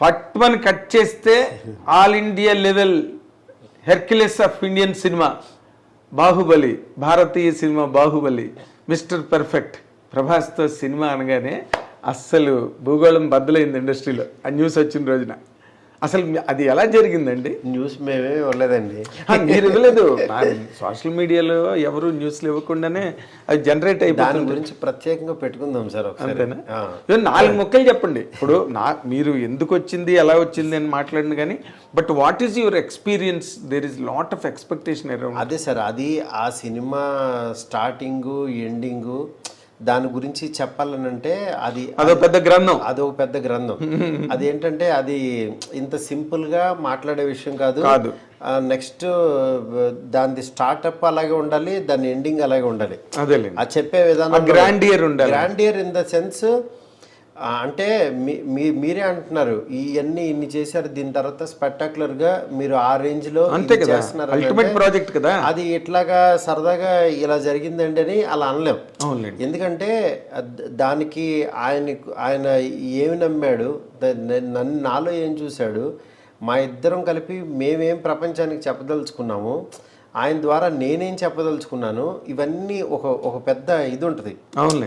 ఫట్మని cut చేస్తే all India level Hercules of Indian cinema Baahubali Bharatiya cinema Baahubali mister perfect ప్రభాస్తో cinema అనగానే అస్సలు భూగోళం బద్దలైంది ఇండస్ట్రీలో. ఆ న్యూస్ వచ్చిన రోజున. అసలు అది ఎలా జరిగిందండి? న్యూస్ మేమే ఇవ్వలేదండి. మీరు ఇవ్వలేదు. సోషల్ మీడియాలో ఎవరు న్యూస్లు ఇవ్వకుండానే అది జనరేట్ దాని అయిపోతుంది గురించి ప్రత్యేకంగా పెట్టుకుందాం సార్ అంతేనా? నాలుగు మొక్కలు చెప్పండి. ఇప్పుడు నా మీరు ఎందుకు వచ్చింది ఎలా వచ్చింది అని మాట్లాడిన కానీ but what is your experience there is lot of expectation around అదే సార్ అది ఆ సినిమా స్టార్టింగు ఎండింగు దాని గురించి చెప్పాలనంటే అది అదో పెద్ద గ్రంథం. అది ఒక పెద్ద గ్రంథం. అదేంటంటే అది ఇంత సింపుల్గా మాట్లాడే విషయం కాదు. కాదు. నెక్స్ట్ దాని స్టార్ట్అప్ అలాగే ఉండాలి దాని ఎండింగ్ అలాగే ఉండాలి. అదేలే ఆ చెప్పే విధానం గ్రాండియర్ ఉండాలి. గ్రాండియర్ ఇన్ ద సెన్స్ అంటే మీ- మీరే అంటున్నారు ఇవన్నీ ఇన్ని చేశారు దీని తర్వాత స్పెక్టాకులర్గా మీరు ఆ రేంజ్లో అంతే కదా అల్టిమేట్ ప్రాజెక్ట్ కదా. అది ఇట్లాగా సరదాగా ఇలా జరిగిందండి అని అలా అనలేం. ఎందుకంటే దానికి ఆయన ఆయన ఏమి నమ్మాడు నన్ను నాలో ఏం చూశాడు మా ఇద్దరం కలిపి మేమేం ప్రపంచానికి చెప్పదలుచుకున్నాము ఆయన ద్వారా నేనేం చెప్పదలుచుకున్నాను ఇవన్నీ ఒక ఒక పెద్ద ఇది ఉంటుంది. అవునులే.